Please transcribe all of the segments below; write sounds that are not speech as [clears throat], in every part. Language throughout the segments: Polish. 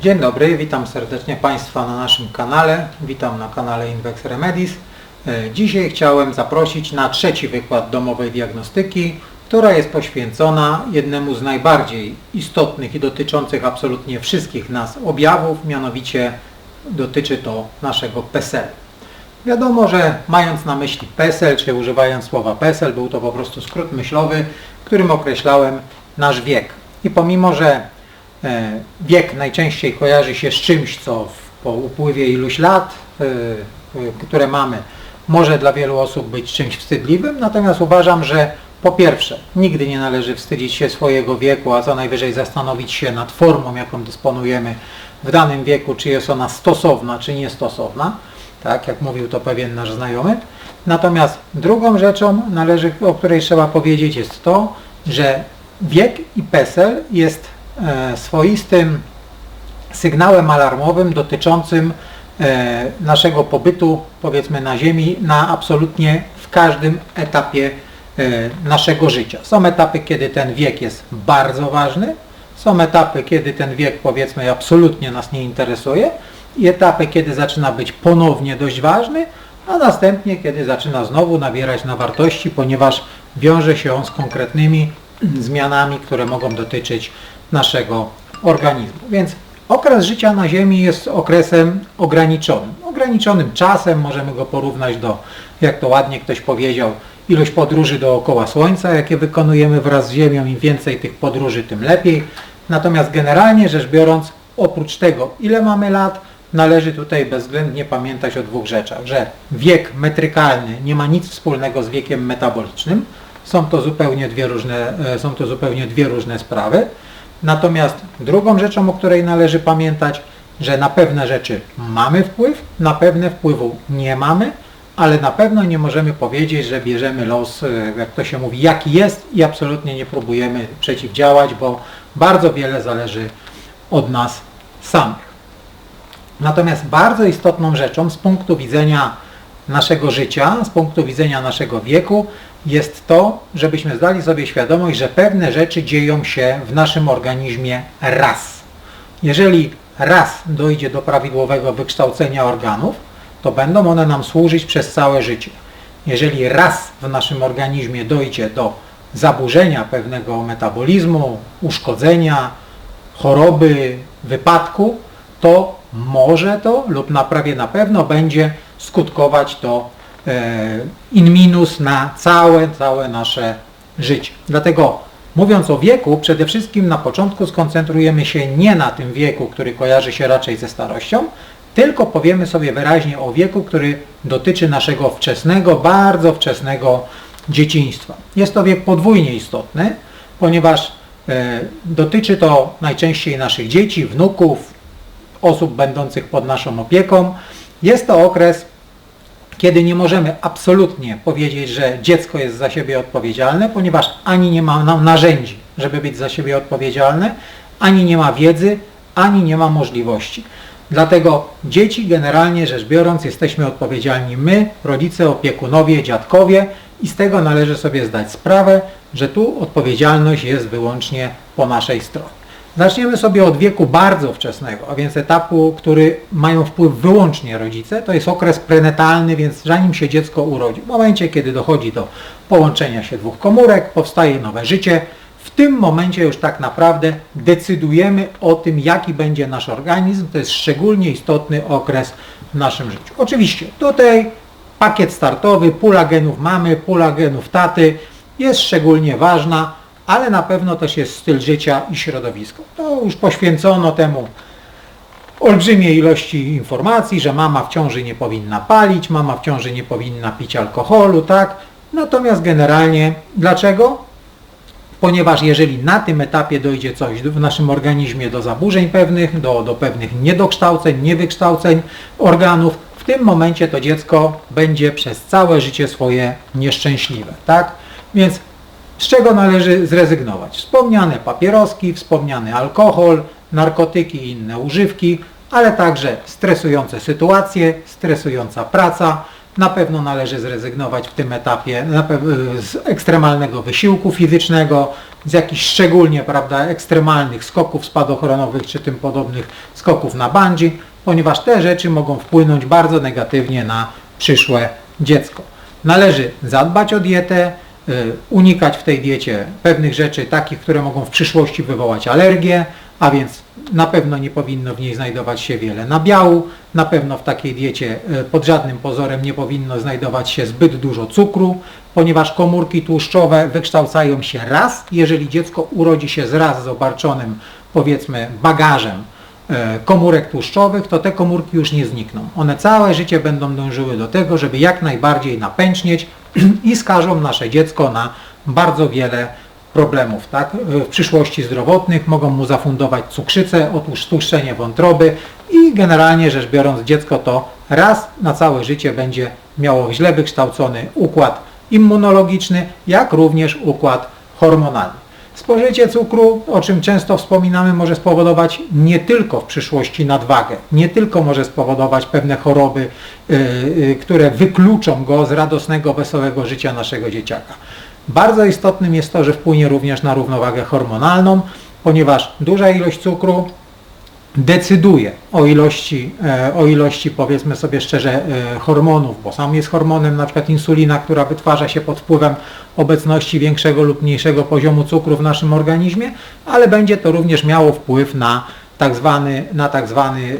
Dzień dobry, witam serdecznie Państwa na naszym kanale. Witam na kanale Invex Remedis. E, Dzisiaj chciałem zaprosić na trzeci wykład domowej diagnostyki, która jest poświęcona jednemu z najbardziej istotnych i dotyczących absolutnie wszystkich nas objawów, mianowicie dotyczy to naszego PESEL. Wiadomo, że mając na myśli PESEL, czy używając słowa PESEL, był to po prostu skrót myślowy, którym określałem nasz wiek. I pomimo, że wiek najczęściej kojarzy się z czymś, co po upływie iluś lat, e, e, które mamy, może dla wielu osób być czymś wstydliwym, natomiast uważam, że po pierwsze, nigdy nie należy wstydzić się swojego wieku, a co najwyżej zastanowić się nad formą, jaką dysponujemy w danym wieku, czy jest ona stosowna, czy niestosowna, tak jak mówił to pewien nasz znajomy. Natomiast drugą rzeczą, należy, o której trzeba powiedzieć, jest to, że wiek i PESEL jest e, swoistym sygnałem alarmowym dotyczącym e, naszego pobytu, powiedzmy, na Ziemi na absolutnie w każdym etapie e, naszego życia. Są etapy, kiedy ten wiek jest bardzo ważny, są etapy, kiedy ten wiek, powiedzmy, absolutnie nas nie interesuje i etapy, kiedy zaczyna być ponownie dość ważny, a następnie, kiedy zaczyna znowu nabierać na wartości, ponieważ wiąże się on z konkretnymi zmianami, które mogą dotyczyć naszego organizmu. Więc okres życia na Ziemi jest okresem ograniczonym. Ograniczonym czasem możemy go porównać do, jak to ładnie ktoś powiedział, ilość podróży dookoła Słońca, jakie wykonujemy wraz z Ziemią. Im więcej tych podróży, tym lepiej. Natomiast generalnie rzecz biorąc, oprócz tego, ile mamy lat, należy tutaj bezwzględnie pamiętać o dwóch rzeczach, że wiek metrykalny nie ma nic wspólnego z wiekiem metabolicznym, są to zupełnie dwie różne, e, są to zupełnie dwie różne sprawy. Natomiast drugą rzeczą, o której należy pamiętać, że na pewne rzeczy mamy wpływ, na pewne wpływu nie mamy, ale na pewno nie możemy powiedzieć, że bierzemy los, e, jak to się mówi, jaki jest i absolutnie nie próbujemy przeciwdziałać, bo bardzo wiele zależy od nas samych. Natomiast bardzo istotną rzeczą z punktu widzenia naszego życia, z punktu widzenia naszego wieku jest to, żebyśmy zdali sobie świadomość, że pewne rzeczy dzieją się w naszym organizmie raz. Jeżeli raz dojdzie do prawidłowego wykształcenia organów, to będą one nam służyć przez całe życie. Jeżeli raz w naszym organizmie dojdzie do zaburzenia pewnego metabolizmu, uszkodzenia, choroby, wypadku, to może to lub na prawie na pewno będzie skutkować to in minus na całe, całe nasze życie. Dlatego mówiąc o wieku, przede wszystkim na początku skoncentrujemy się nie na tym wieku, który kojarzy się raczej ze starością, tylko powiemy sobie wyraźnie o wieku, który dotyczy naszego wczesnego, bardzo wczesnego dzieciństwa. Jest to wiek podwójnie istotny, ponieważ e, dotyczy to najczęściej naszych dzieci, wnuków, osób będących pod naszą opieką. Jest to okres, kiedy nie możemy absolutnie powiedzieć, że dziecko jest za siebie odpowiedzialne, ponieważ ani nie ma narzędzi, żeby być za siebie odpowiedzialne, ani nie ma wiedzy, ani nie ma możliwości. Dlatego dzieci generalnie rzecz biorąc jesteśmy odpowiedzialni my, rodzice, opiekunowie, dziadkowie i z tego należy sobie zdać sprawę, że tu odpowiedzialność jest wyłącznie po naszej stronie. Zaczniemy sobie od wieku bardzo wczesnego, a więc etapu, który mają wpływ wyłącznie rodzice. To jest okres prenatalny, więc zanim się dziecko urodzi, w momencie kiedy dochodzi do połączenia się dwóch komórek, powstaje nowe życie, w tym momencie już tak naprawdę decydujemy o tym, jaki będzie nasz organizm. To jest szczególnie istotny okres w naszym życiu. Oczywiście tutaj pakiet startowy, pula genów mamy, pula genów taty jest szczególnie ważna, ale na pewno też jest styl życia i środowisko. To już poświęcono temu olbrzymiej ilości informacji, że mama w ciąży nie powinna palić, mama w ciąży nie powinna pić alkoholu, tak? Natomiast generalnie dlaczego? Ponieważ jeżeli na tym etapie dojdzie coś w naszym organizmie do zaburzeń pewnych, do, do pewnych niedokształceń, niewykształceń organów, w tym momencie to dziecko będzie przez całe życie swoje nieszczęśliwe, tak? Więc z czego należy zrezygnować? Wspomniane papieroski, wspomniany alkohol, narkotyki i inne używki, ale także stresujące sytuacje, stresująca praca, Na pewno należy zrezygnować w tym etapie z ekstremalnego wysiłku fizycznego, z jakichś szczególnie prawda, ekstremalnych skoków spadochronowych czy tym podobnych skoków na bungee, ponieważ te rzeczy mogą wpłynąć bardzo negatywnie na przyszłe dziecko. Należy zadbać o dietę, unikać w tej diecie pewnych rzeczy takich, które mogą w przyszłości wywołać alergię, a więc na pewno nie powinno w niej znajdować się wiele nabiału, na pewno w takiej diecie y, pod żadnym pozorem nie powinno znajdować się zbyt dużo cukru, ponieważ komórki tłuszczowe wykształcają się raz, jeżeli dziecko urodzi się z raz zobarczonym powiedzmy bagażem komórek tłuszczowych, to te komórki już nie znikną. One całe życie będą dążyły do tego, żeby jak najbardziej napęcznieć [clears throat] i skażą nasze dziecko na bardzo wiele problemów. Tak? W przyszłości zdrowotnych mogą mu zafundować cukrzycę, otóż tłuszczenie wątroby i generalnie rzecz biorąc dziecko to raz na całe życie będzie miało źle wykształcony układ immunologiczny, jak również układ hormonalny. Spożycie cukru, o czym często wspominamy, może spowodować nie tylko w przyszłości nadwagę, nie tylko może spowodować pewne choroby, yy, yy, które wykluczą go z radosnego, wesołego życia naszego dzieciaka. Bardzo istotnym jest to, że wpłynie również na równowagę hormonalną, ponieważ duża ilość cukru decyduje o ilości, e, o ilości powiedzmy sobie szczerze e, hormonów, bo sam jest hormonem, na przykład insulina, która wytwarza się pod wpływem obecności większego lub mniejszego poziomu cukru w naszym organizmie, ale będzie to również miało wpływ na tak zwany, na tak zwany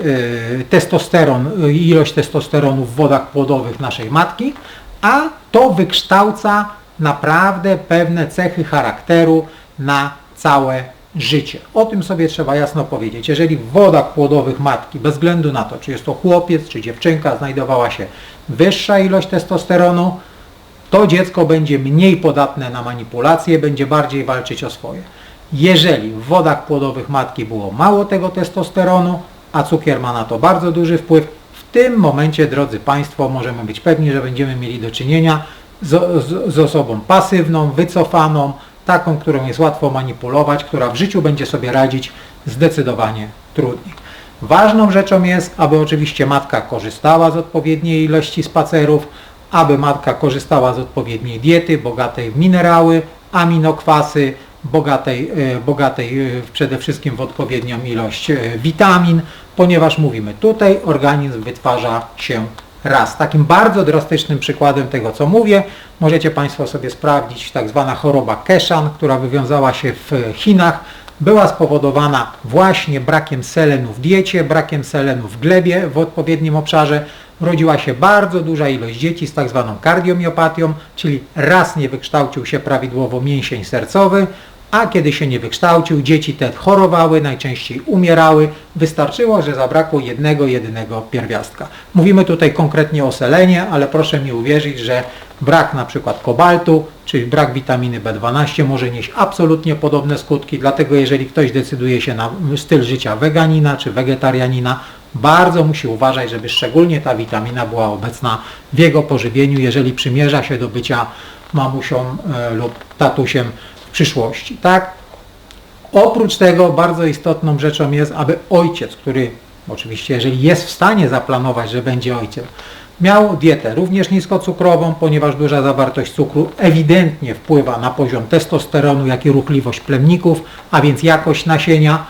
e, testosteron, ilość testosteronu w wodach płodowych naszej matki, a to wykształca naprawdę pewne cechy charakteru na całe życie. O tym sobie trzeba jasno powiedzieć. Jeżeli w wodach płodowych matki, bez względu na to, czy jest to chłopiec, czy dziewczynka, znajdowała się wyższa ilość testosteronu, to dziecko będzie mniej podatne na manipulacje, będzie bardziej walczyć o swoje. Jeżeli w wodach płodowych matki było mało tego testosteronu, a cukier ma na to bardzo duży wpływ, w tym momencie, drodzy Państwo, możemy być pewni, że będziemy mieli do czynienia z, z, z osobą pasywną, wycofaną, taką, którą jest łatwo manipulować, która w życiu będzie sobie radzić zdecydowanie trudniej. Ważną rzeczą jest, aby oczywiście matka korzystała z odpowiedniej ilości spacerów, aby matka korzystała z odpowiedniej diety, bogatej w minerały, aminokwasy, bogatej, e, bogatej e, przede wszystkim w odpowiednią ilość e, witamin, ponieważ mówimy tutaj organizm wytwarza się raz. Takim bardzo drastycznym przykładem tego, co mówię, możecie Państwo sobie sprawdzić tak zwana choroba Keshan, która wywiązała się w Chinach, była spowodowana właśnie brakiem selenu w diecie, brakiem selenu w glebie w odpowiednim obszarze. Rodziła się bardzo duża ilość dzieci z tak zwaną kardiomiopatią, czyli raz nie wykształcił się prawidłowo mięsień sercowy, a kiedy się nie wykształcił, dzieci te chorowały, najczęściej umierały. Wystarczyło, że zabrakło jednego, jedynego pierwiastka. Mówimy tutaj konkretnie o selenie, ale proszę mi uwierzyć, że brak na przykład kobaltu, czyli brak witaminy B12 może nieść absolutnie podobne skutki, dlatego jeżeli ktoś decyduje się na styl życia weganina czy wegetarianina, bardzo musi uważać, żeby szczególnie ta witamina była obecna w jego pożywieniu, jeżeli przymierza się do bycia mamusią e, lub tatusiem przyszłości, tak? Oprócz tego bardzo istotną rzeczą jest, aby ojciec, który oczywiście jeżeli jest w stanie zaplanować, że będzie ojcem, miał dietę również niskocukrową, ponieważ duża zawartość cukru ewidentnie wpływa na poziom testosteronu, jak i ruchliwość plemników, a więc jakość nasienia.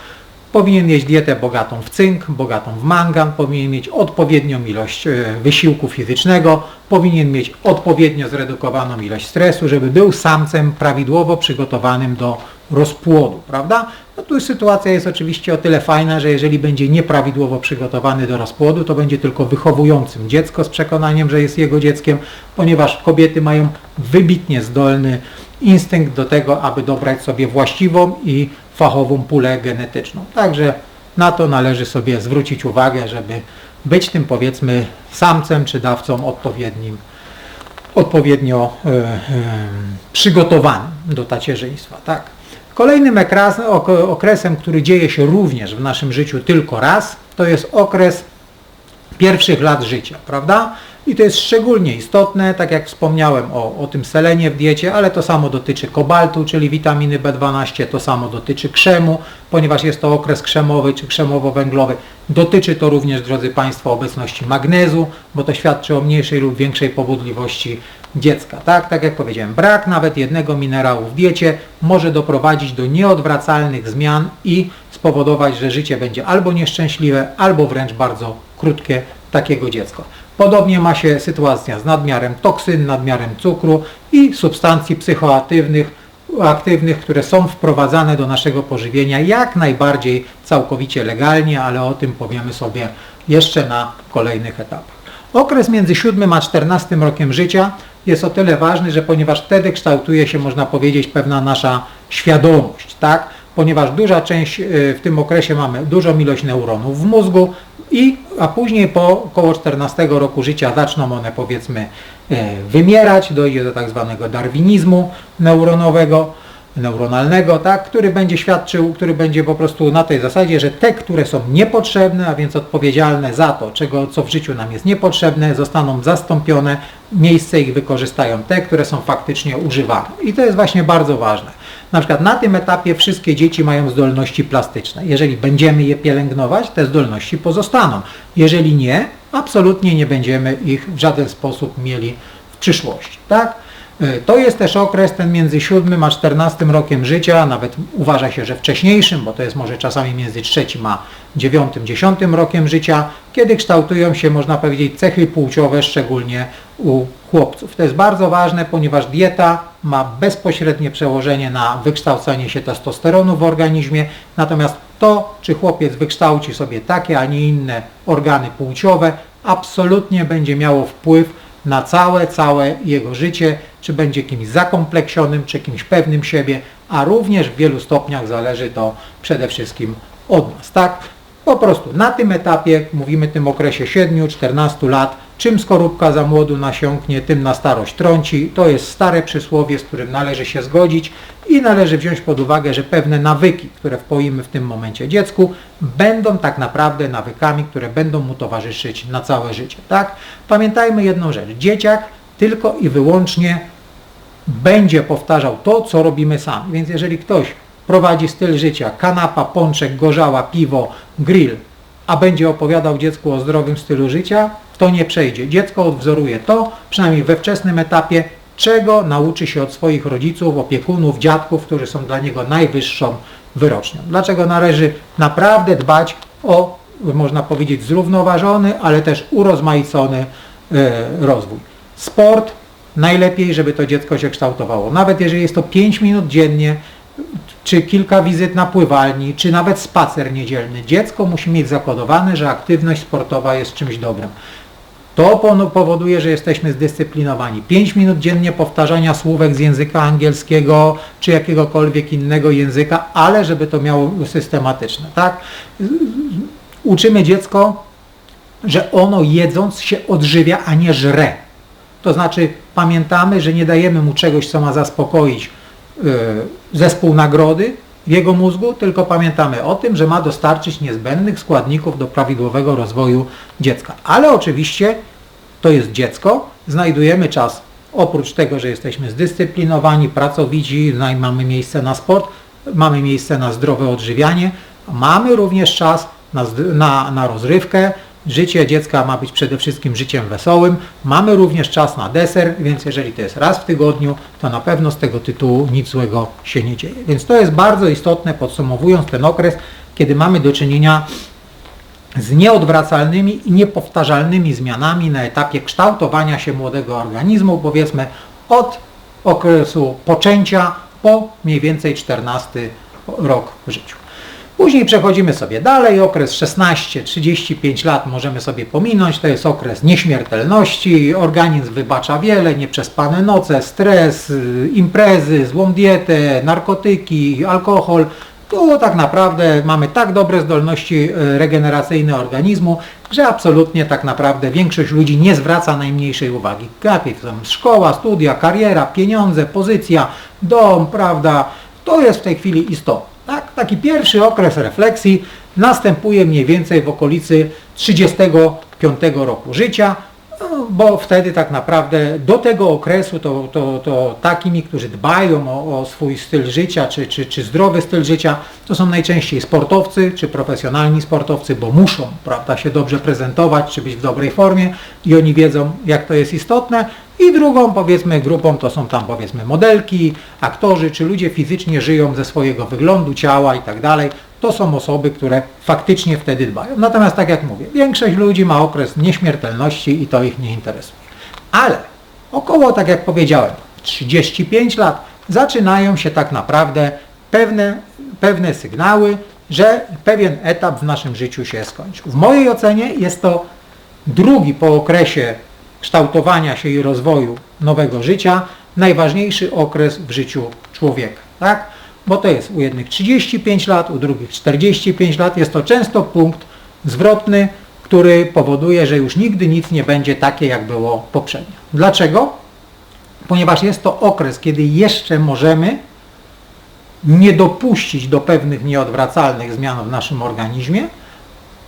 Powinien mieć dietę bogatą w cynk, bogatą w mangan, powinien mieć odpowiednią ilość e, wysiłku fizycznego, powinien mieć odpowiednio zredukowaną ilość stresu, żeby był samcem prawidłowo przygotowanym do rozpłodu, prawda? No tu sytuacja jest oczywiście o tyle fajna, że jeżeli będzie nieprawidłowo przygotowany do rozpłodu, to będzie tylko wychowującym dziecko z przekonaniem, że jest jego dzieckiem, ponieważ kobiety mają wybitnie zdolny instynkt do tego, aby dobrać sobie właściwą i fachową pulę genetyczną. Także na to należy sobie zwrócić uwagę, żeby być tym powiedzmy samcem czy dawcą odpowiednim, odpowiednio e, e, przygotowanym do tacierzyństwa. Tak. Kolejnym okresem, który dzieje się również w naszym życiu tylko raz, to jest okres pierwszych lat życia, prawda? I to jest szczególnie istotne, tak jak wspomniałem o, o tym selenie w diecie, ale to samo dotyczy kobaltu, czyli witaminy B12, to samo dotyczy krzemu, ponieważ jest to okres krzemowy czy krzemowo-węglowy. Dotyczy to również, drodzy Państwo, obecności magnezu, bo to świadczy o mniejszej lub większej pobudliwości dziecka. Tak, tak jak powiedziałem, brak nawet jednego minerału w diecie może doprowadzić do nieodwracalnych zmian i spowodować, że życie będzie albo nieszczęśliwe, albo wręcz bardzo krótkie takiego dziecka. Podobnie ma się sytuacja z nadmiarem toksyn, nadmiarem cukru i substancji psychoaktywnych, aktywnych, które są wprowadzane do naszego pożywienia jak najbardziej całkowicie legalnie, ale o tym powiemy sobie jeszcze na kolejnych etapach. Okres między 7 a 14 rokiem życia jest o tyle ważny, że ponieważ wtedy kształtuje się, można powiedzieć, pewna nasza świadomość, tak? Ponieważ duża część y, w tym okresie mamy dużą ilość neuronów w mózgu, i, a później po około 14 roku życia zaczną one powiedzmy e, wymierać, dojdzie do tak zwanego darwinizmu neuronowego, neuronalnego, tak, który będzie świadczył, który będzie po prostu na tej zasadzie, że te, które są niepotrzebne, a więc odpowiedzialne za to, czego, co w życiu nam jest niepotrzebne, zostaną zastąpione, miejsce ich wykorzystają te, które są faktycznie używane. I to jest właśnie bardzo ważne. Na przykład na tym etapie wszystkie dzieci mają zdolności plastyczne. Jeżeli będziemy je pielęgnować, te zdolności pozostaną. Jeżeli nie, absolutnie nie będziemy ich w żaden sposób mieli w przyszłości. Tak? E, to jest też okres ten między 7 a 14 rokiem życia, nawet uważa się, że wcześniejszym, bo to jest może czasami między 3 a 9, 10 rokiem życia, kiedy kształtują się, można powiedzieć, cechy płciowe, szczególnie u chłopców. To jest bardzo ważne, ponieważ dieta ma bezpośrednie przełożenie na wykształcanie się testosteronu w organizmie, natomiast to, czy chłopiec wykształci sobie takie, a nie inne organy płciowe, absolutnie będzie miało wpływ na całe, całe jego życie, czy będzie kimś zakompleksionym, czy kimś pewnym siebie, a również w wielu stopniach zależy to przede wszystkim od nas, tak? Po prostu na tym etapie, mówimy tym okresie 7-14 lat, czym skorupka za młodu nasiąknie, tym na starość trąci. To jest stare przysłowie, z którym należy się zgodzić i należy wziąć pod uwagę, że pewne nawyki, które wpoimy w tym momencie dziecku, będą tak naprawdę nawykami, które będą mu towarzyszyć na całe życie. Tak? Pamiętajmy jedną rzecz. Dzieciak tylko i wyłącznie będzie powtarzał to, co robimy sami. Więc jeżeli ktoś prowadzi styl życia, kanapa, pączek, gorzała, piwo, grill, a będzie opowiadał dziecku o zdrowym stylu życia, to nie przejdzie. Dziecko odwzoruje to, przynajmniej we wczesnym etapie, czego nauczy się od swoich rodziców, opiekunów, dziadków, którzy są dla niego najwyższą wyrocznią. Dlaczego należy naprawdę dbać o, można powiedzieć, zrównoważony, ale też urozmaicony e, rozwój. Sport, najlepiej, żeby to dziecko się kształtowało. Nawet jeżeli jest to 5 minut dziennie, czy kilka wizyt na pływalni, czy nawet spacer niedzielny. Dziecko musi mieć zakodowane, że aktywność sportowa jest czymś dobrym. To powoduje, że jesteśmy zdyscyplinowani. 5 minut dziennie powtarzania słówek z języka angielskiego czy jakiegokolwiek innego języka, ale żeby to miało systematyczne. Tak? Uczymy dziecko, że ono jedząc się odżywia, a nie żre. To znaczy pamiętamy, że nie dajemy mu czegoś, co ma zaspokoić yy, zespół nagrody, w jego mózgu, tylko pamiętamy o tym, że ma dostarczyć niezbędnych składników do prawidłowego rozwoju dziecka. Ale oczywiście to jest dziecko, znajdujemy czas, oprócz tego, że jesteśmy zdyscyplinowani, pracowici, mamy miejsce na sport, mamy miejsce na zdrowe odżywianie, mamy również czas na, na, na rozrywkę, Życie dziecka ma być przede wszystkim życiem wesołym. Mamy również czas na deser, więc jeżeli to jest raz w tygodniu, to na pewno z tego tytułu nic złego się nie dzieje. Więc to jest bardzo istotne, podsumowując ten okres, kiedy mamy do czynienia z nieodwracalnymi i niepowtarzalnymi zmianami na etapie kształtowania się młodego organizmu, powiedzmy od okresu poczęcia po mniej więcej 14 rok w życiu. Później przechodzimy sobie dalej, okres 16-35 lat możemy sobie pominąć, to jest okres nieśmiertelności, organizm wybacza wiele, nieprzespane noce, stres, imprezy, złą dietę, narkotyki, alkohol. Tu tak naprawdę mamy tak dobre zdolności e, regeneracyjne organizmu, że absolutnie tak naprawdę większość ludzi nie zwraca najmniejszej uwagi. Najpierw szkoła, studia, kariera, pieniądze, pozycja, dom, prawda, to jest w tej chwili istotne. Tak, taki pierwszy okres refleksji następuje mniej więcej w okolicy 35 roku życia No, bo wtedy tak naprawdę do tego okresu to, to, to takimi, którzy dbają o, o swój styl życia, czy, czy, czy zdrowy styl życia, to są najczęściej sportowcy, czy profesjonalni sportowcy, bo muszą prawda, się dobrze prezentować, czy być w dobrej formie i oni wiedzą, jak to jest istotne. I drugą, powiedzmy, grupą to są tam, powiedzmy, modelki, aktorzy, czy ludzie fizycznie żyją ze swojego wyglądu, ciała i tak dalej. To są osoby, które faktycznie wtedy dbają. Natomiast, tak jak mówię, większość ludzi ma okres nieśmiertelności i to ich nie interesuje. Ale około, tak jak powiedziałem, 35 lat zaczynają się tak naprawdę pewne, pewne sygnały, że pewien etap w naszym życiu się skończył. W mojej ocenie jest to drugi po okresie kształtowania się i rozwoju nowego życia, najważniejszy okres w życiu człowieka. Tak? Bo to jest u jednych 35 lat, u drugich 45 lat. Jest to często punkt zwrotny, który powoduje, że już nigdy nic nie będzie takie, jak było poprzednio. Dlaczego? Ponieważ jest to okres, kiedy jeszcze możemy nie dopuścić do pewnych nieodwracalnych zmian w naszym organizmie,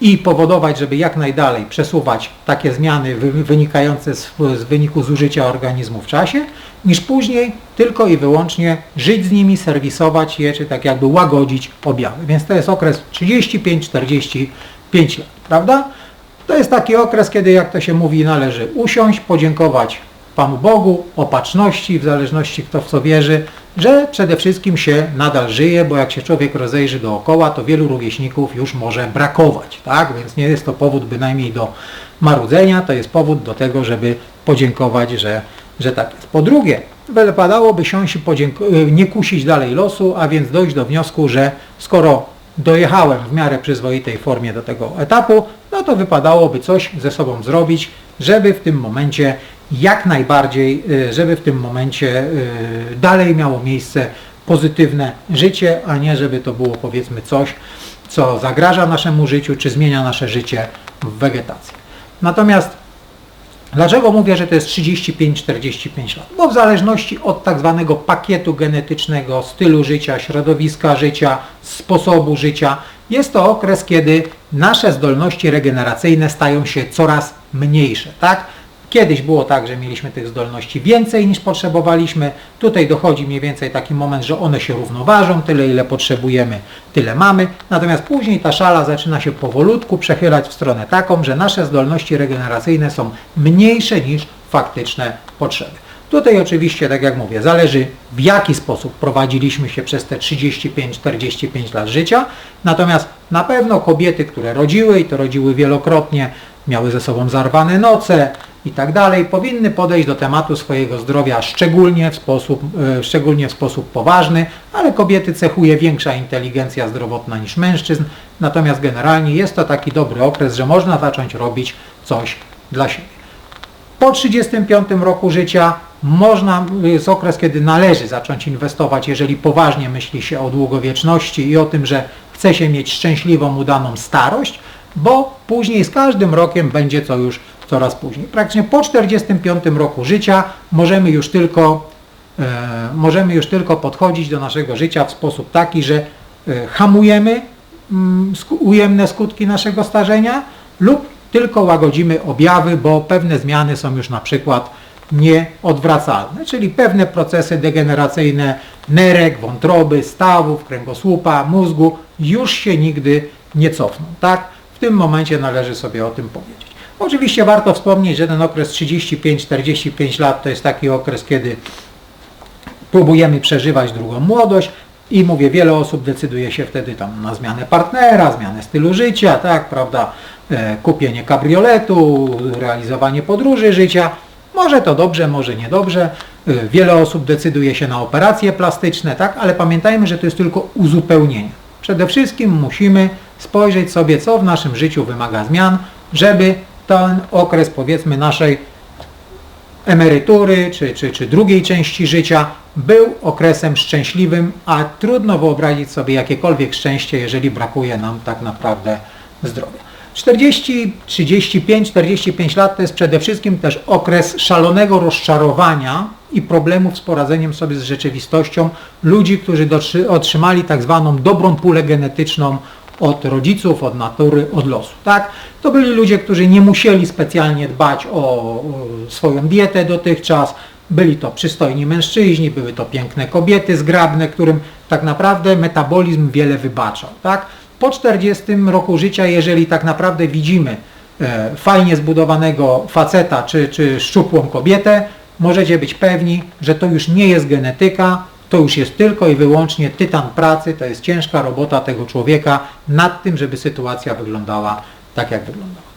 i powodować, żeby jak najdalej przesuwać takie zmiany wynikające z, z, wyniku zużycia organizmu w czasie, niż później tylko i wyłącznie żyć z nimi, serwisować je, czy tak jakby łagodzić objawy. Więc to jest okres 35-45 lat, prawda? To jest taki okres, kiedy jak to się mówi, należy usiąść, podziękować Panu Bogu, opatrzności, w zależności kto w co wierzy, że przede wszystkim się nadal żyje, bo jak się człowiek rozejrzy dookoła, to wielu rówieśników już może brakować, tak? Więc nie jest to powód bynajmniej do marudzenia, to jest powód do tego, żeby podziękować, że, że tak jest. Po drugie, wypadałoby siąść i nie kusić dalej losu, a więc dojść do wniosku, że skoro dojechałem w miarę przyzwoitej formie do tego etapu, no to wypadałoby coś ze sobą zrobić, żeby w tym momencie jak najbardziej, y, żeby w tym momencie y, dalej miało miejsce pozytywne życie, a nie żeby to było powiedzmy coś, co zagraża naszemu życiu, czy zmienia nasze życie w wegetację. Natomiast dlaczego mówię, że to jest 35-45 lat? Bo w zależności od tak zwanego pakietu genetycznego, stylu życia, środowiska życia, sposobu życia, jest to okres, kiedy nasze zdolności regeneracyjne stają się coraz mniejsze. Tak? Kiedyś było tak, że mieliśmy tych zdolności więcej niż potrzebowaliśmy. Tutaj dochodzi mniej więcej taki moment, że one się równoważą, tyle ile potrzebujemy, tyle mamy. Natomiast później ta szala zaczyna się powolutku przechylać w stronę taką, że nasze zdolności regeneracyjne są mniejsze niż faktyczne potrzeby. Tutaj oczywiście, tak jak mówię, zależy w jaki sposób prowadziliśmy się przez te 35-45 lat życia. Natomiast na pewno kobiety, które rodziły i to rodziły wielokrotnie, miały ze sobą zarwane noce, i tak dalej, powinny podejść do tematu swojego zdrowia szczególnie w sposób, e, szczególnie w sposób poważny, ale kobiety cechuje większa inteligencja zdrowotna niż mężczyzn, natomiast generalnie jest to taki dobry okres, że można zacząć robić coś dla siebie. Po 35 roku życia można, jest okres, kiedy należy zacząć inwestować, jeżeli poważnie myśli się o długowieczności i o tym, że chce się mieć szczęśliwą, udaną starość, bo później z każdym rokiem będzie to już coraz później. Praktycznie po 45 roku życia możemy już tylko, e, możemy już tylko podchodzić do naszego życia w sposób taki, że e, hamujemy mm, ujemne skutki naszego starzenia lub tylko łagodzimy objawy, bo pewne zmiany są już na przykład nieodwracalne, czyli pewne procesy degeneracyjne nerek, wątroby, stawów, kręgosłupa, mózgu już się nigdy nie cofną. Tak? Tym momencie należy sobie o tym powiedzieć. Oczywiście warto wspomnieć, że ten okres 35-45 lat to jest taki okres, kiedy próbujemy przeżywać drugą młodość i mówię, wiele osób decyduje się wtedy tam na zmianę partnera, zmianę stylu życia, tak, prawda, e, kupienie kabrioletu, realizowanie podróży życia. Może to dobrze, może niedobrze. E, wiele osób decyduje się na operacje plastyczne, tak, ale pamiętajmy, że to jest tylko uzupełnienie. Przede wszystkim musimy spojrzeć sobie, co w naszym życiu wymaga zmian, żeby ten okres powiedzmy naszej emerytury czy, czy, czy drugiej części życia był okresem szczęśliwym, a trudno wyobrazić sobie jakiekolwiek szczęście, jeżeli brakuje nam tak naprawdę zdrowia. 40, 35, 45 lat to jest przede wszystkim też okres szalonego rozczarowania i problemów z poradzeniem sobie z rzeczywistością ludzi, którzy otrzymali tak zwaną dobrą pulę genetyczną od rodziców, od natury, od losu. Tak? To byli ludzie, którzy nie musieli specjalnie dbać o, swoją dietę dotychczas, byli to przystojni mężczyźni, były to piękne kobiety zgrabne, którym tak naprawdę metabolizm wiele wybaczał. Tak? Po 40 roku życia, jeżeli tak naprawdę widzimy e, fajnie zbudowanego faceta czy, czy szczupłą kobietę, możecie być pewni, że to już nie jest genetyka, to już jest tylko i wyłącznie tytan pracy, to jest ciężka robota tego człowieka nad tym, żeby sytuacja wyglądała tak, jak wyglądała.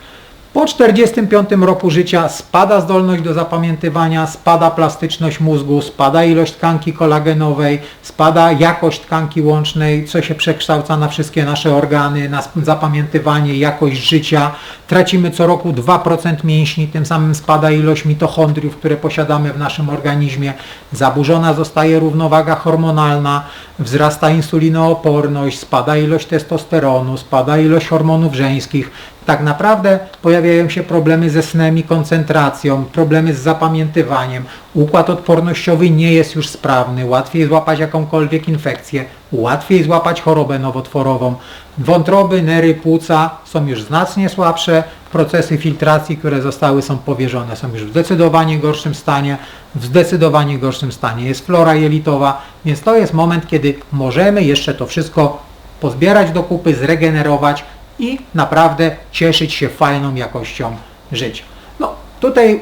Po 45 roku życia spada zdolność do zapamiętywania, spada plastyczność mózgu, spada ilość tkanki kolagenowej, spada jakość tkanki łącznej, co się przekształca na wszystkie nasze organy, na zapamiętywanie, jakość życia. Tracimy co roku 2% mięśni, tym samym spada ilość mitochondriów, które posiadamy w naszym organizmie. Zaburzona zostaje równowaga hormonalna, wzrasta insulinooporność, spada ilość testosteronu, spada ilość hormonów żeńskich, tak naprawdę pojawiają się problemy ze snem i koncentracją, problemy z zapamiętywaniem, układ odpornościowy nie jest już sprawny, łatwiej złapać jakąkolwiek infekcję, łatwiej złapać chorobę nowotworową, wątroby, nery, płuca są już znacznie słabsze, procesy filtracji, które zostały są powierzone są już w zdecydowanie gorszym stanie, w zdecydowanie gorszym stanie. Jest flora jelitowa, więc to jest moment, kiedy możemy jeszcze to wszystko pozbierać do kupy, zregenerować, i naprawdę cieszyć się fajną jakością życia. No tutaj,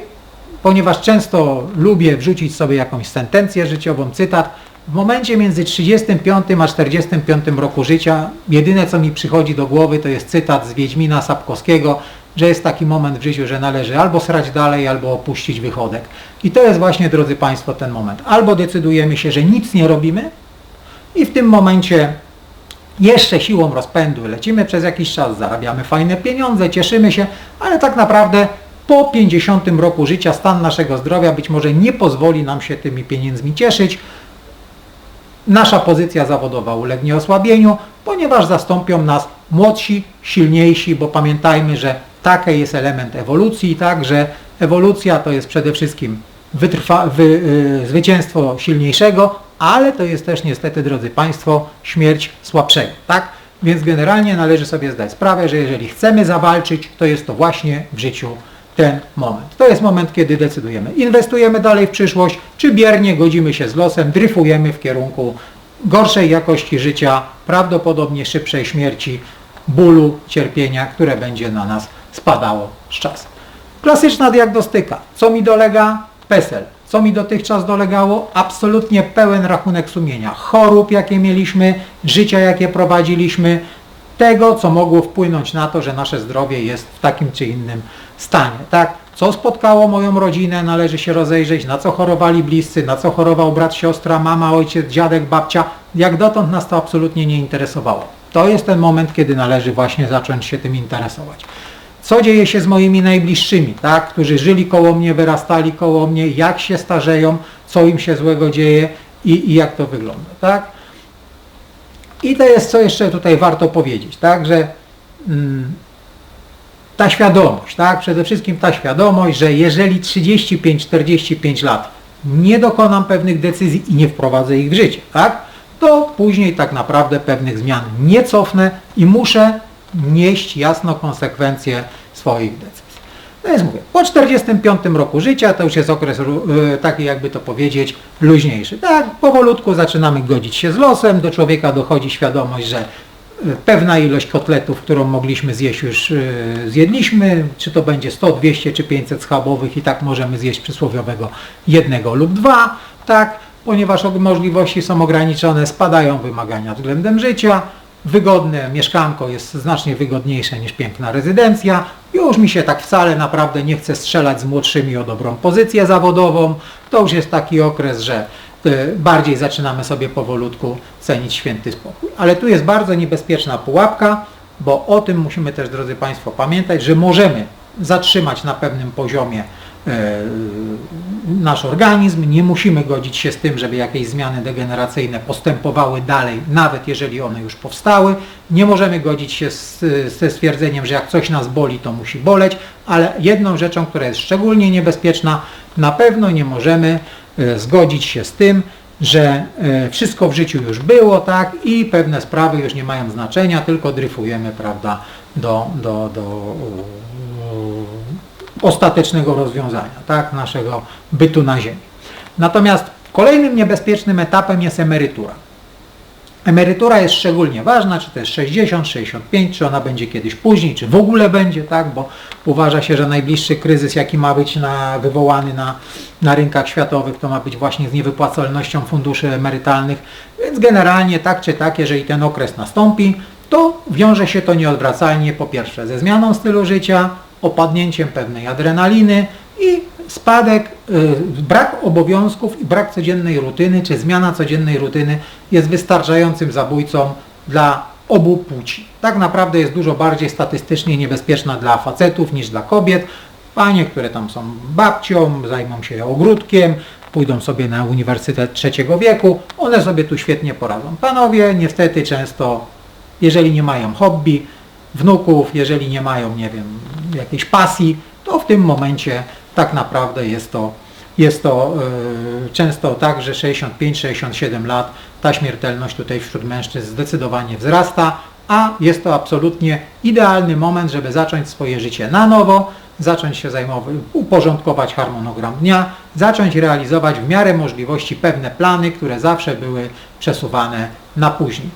ponieważ często lubię wrzucić sobie jakąś sentencję życiową, cytat, w momencie między 35 a 45 roku życia jedyne co mi przychodzi do głowy to jest cytat z Wiedźmina Sapkowskiego, że jest taki moment w życiu, że należy albo srać dalej, albo opuścić wychodek. I to jest właśnie, drodzy Państwo, ten moment. Albo decydujemy się, że nic nie robimy i w tym momencie jeszcze siłą rozpędu lecimy przez jakiś czas, zarabiamy fajne pieniądze, cieszymy się, ale tak naprawdę po 50 roku życia stan naszego zdrowia być może nie pozwoli nam się tymi pieniędzmi cieszyć. Nasza pozycja zawodowa ulegnie osłabieniu, ponieważ zastąpią nas młodsi, silniejsi, bo pamiętajmy, że taki jest element ewolucji, tak, że ewolucja to jest przede wszystkim wytrwa, wy, y, zwycięstwo silniejszego, ale to jest też niestety, drodzy Państwo, śmierć słabszego, tak? Więc generalnie należy sobie zdać sprawę, że jeżeli chcemy zawalczyć, to jest to właśnie w życiu ten moment. To jest moment, kiedy decydujemy, inwestujemy dalej w przyszłość, czy biernie godzimy się z losem, dryfujemy w kierunku gorszej jakości życia, prawdopodobnie szybszej śmierci, bólu, cierpienia, które będzie na nas spadało z czasem. Klasyczna diagnostyka. Co mi dolega? PESEL. Co mi dotychczas dolegało? Absolutnie pełen rachunek sumienia. Chorób, jakie mieliśmy, życia, jakie prowadziliśmy, tego, co mogło wpłynąć na to, że nasze zdrowie jest w takim czy innym stanie. Tak? Co spotkało moją rodzinę, należy się rozejrzeć, na co chorowali bliscy, na co chorował brat, siostra, mama, ojciec, dziadek, babcia. Jak dotąd nas to absolutnie nie interesowało. To jest ten moment, kiedy należy właśnie zacząć się tym interesować co dzieje się z moimi najbliższymi, tak, którzy żyli koło mnie, wyrastali koło mnie, jak się starzeją, co im się złego dzieje i, i jak to wygląda. Tak? I to jest, co jeszcze tutaj warto powiedzieć, tak, że mm, ta świadomość, tak, przede wszystkim ta świadomość, że jeżeli 35-45 lat nie dokonam pewnych decyzji i nie wprowadzę ich w życie, tak, to później tak naprawdę pewnych zmian nie cofnę i muszę nieść jasno konsekwencje swoich decyzji. No więc mówię, po 45 roku życia to już jest okres yy, taki, jakby to powiedzieć, luźniejszy. Tak, powolutku zaczynamy godzić się z losem, do człowieka dochodzi świadomość, że y, pewna ilość kotletów, którą mogliśmy zjeść już yy, zjedliśmy, czy to będzie 100, 200 czy 500 schabowych i tak możemy zjeść przysłowiowego jednego lub dwa, tak, ponieważ możliwości są ograniczone, spadają wymagania względem życia, wygodne mieszkanko jest znacznie wygodniejsze niż piękna rezydencja. Już mi się tak wcale naprawdę nie chce strzelać z młodszymi o dobrą pozycję zawodową. To już jest taki okres, że e, bardziej zaczynamy sobie powolutku cenić święty spokój. Ale tu jest bardzo niebezpieczna pułapka, bo o tym musimy też, drodzy Państwo, pamiętać, że możemy zatrzymać na pewnym poziomie nasz organizm, nie musimy godzić się z tym, żeby jakieś zmiany degeneracyjne postępowały dalej, nawet jeżeli one już powstały. Nie możemy godzić się z, ze stwierdzeniem, że jak coś nas boli, to musi boleć, ale jedną rzeczą, która jest szczególnie niebezpieczna, na pewno nie możemy e, zgodzić się z tym, że e, wszystko w życiu już było, tak, i pewne sprawy już nie mają znaczenia, tylko dryfujemy, prawda, do, do, do e, ostatecznego rozwiązania, tak, naszego bytu na Ziemi. Natomiast kolejnym niebezpiecznym etapem jest emerytura. Emerytura jest szczególnie ważna, czy to jest 60, 65, czy ona będzie kiedyś później, czy w ogóle będzie, tak, bo uważa się, że najbliższy kryzys, jaki ma być na, wywołany na, na rynkach światowych, to ma być właśnie z niewypłacalnością funduszy emerytalnych, więc generalnie tak czy tak, jeżeli ten okres nastąpi, to wiąże się to nieodwracalnie po pierwsze ze zmianą stylu życia, opadnięciem pewnej adrenaliny i spadek, y, brak obowiązków i brak codziennej rutyny, czy zmiana codziennej rutyny jest wystarczającym zabójcą dla obu płci. Tak naprawdę jest dużo bardziej statystycznie niebezpieczna dla facetów niż dla kobiet. Panie, które tam są babcią, zajmą się ogródkiem, pójdą sobie na uniwersytet trzeciego wieku, one sobie tu świetnie poradzą. Panowie niestety często, jeżeli nie mają hobby, wnuków, jeżeli nie mają, nie wiem, jakiejś pasji, to w tym momencie tak naprawdę jest to, jest to yy, często tak, że 65-67 lat ta śmiertelność tutaj wśród mężczyzn zdecydowanie wzrasta, a jest to absolutnie idealny moment, żeby zacząć swoje życie na nowo, zacząć się zajmować, uporządkować harmonogram dnia, zacząć realizować w miarę możliwości pewne plany, które zawsze były przesuwane na później.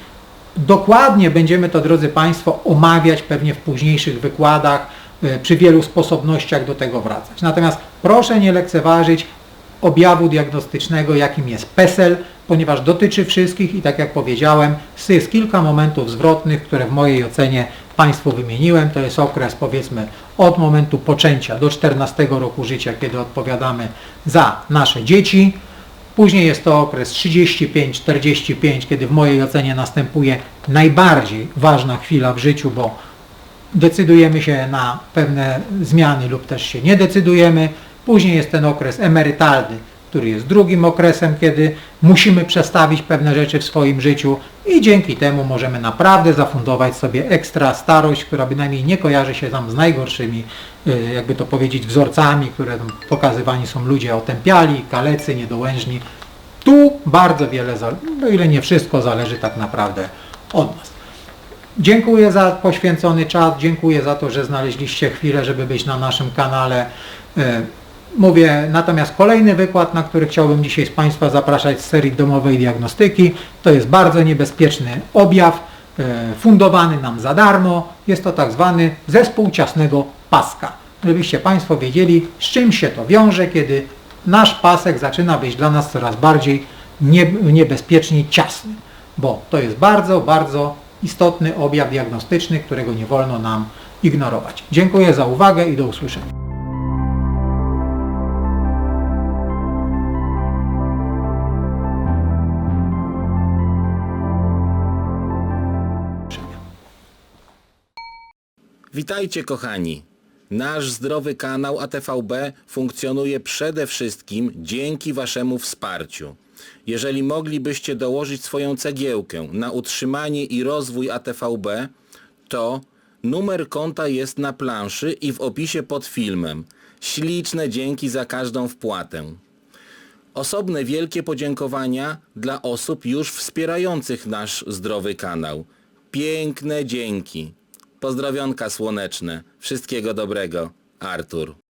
Dokładnie będziemy to, drodzy Państwo, omawiać pewnie w późniejszych wykładach, przy wielu sposobnościach do tego wracać. Natomiast proszę nie lekceważyć objawu diagnostycznego, jakim jest PESEL, ponieważ dotyczy wszystkich i tak jak powiedziałem, jest kilka momentów zwrotnych, które w mojej ocenie Państwu wymieniłem. To jest okres powiedzmy od momentu poczęcia do 14 roku życia, kiedy odpowiadamy za nasze dzieci. Później jest to okres 35-45, kiedy w mojej ocenie następuje najbardziej ważna chwila w życiu, bo decydujemy się na pewne zmiany lub też się nie decydujemy. Później jest ten okres emerytalny, który jest drugim okresem, kiedy musimy przestawić pewne rzeczy w swoim życiu i dzięki temu możemy naprawdę zafundować sobie ekstra starość, która bynajmniej nie kojarzy się tam z najgorszymi, y, jakby to powiedzieć, wzorcami, które pokazywani są ludzie otępiali, kalecy, niedołężni. Tu bardzo wiele, za- no ile nie wszystko zależy tak naprawdę od nas. Dziękuję za poświęcony czas, dziękuję za to, że znaleźliście chwilę, żeby być na naszym kanale. E, Mówię, natomiast kolejny wykład, na który chciałbym dzisiaj z Państwa zapraszać z serii domowej diagnostyki, to jest bardzo niebezpieczny objaw, e, fundowany nam za darmo. Jest to tak zwany zespół ciasnego paska. Żebyście Państwo wiedzieli, z czym się to wiąże, kiedy nasz pasek zaczyna być dla nas coraz bardziej nie, niebezpiecznie ciasny, bo to jest bardzo, bardzo istotny objaw diagnostyczny, którego nie wolno nam ignorować. Dziękuję za uwagę i do usłyszenia. Witajcie kochani. Nasz zdrowy kanał ATVB funkcjonuje przede wszystkim dzięki Waszemu wsparciu. Jeżeli moglibyście dołożyć swoją cegiełkę na utrzymanie i rozwój ATVB, to numer konta jest na planszy i w opisie pod filmem. Śliczne dzięki za każdą wpłatę. Osobne wielkie podziękowania dla osób już wspierających nasz zdrowy kanał. Piękne dzięki. Pozdrowionka słoneczne. Wszystkiego dobrego. Artur.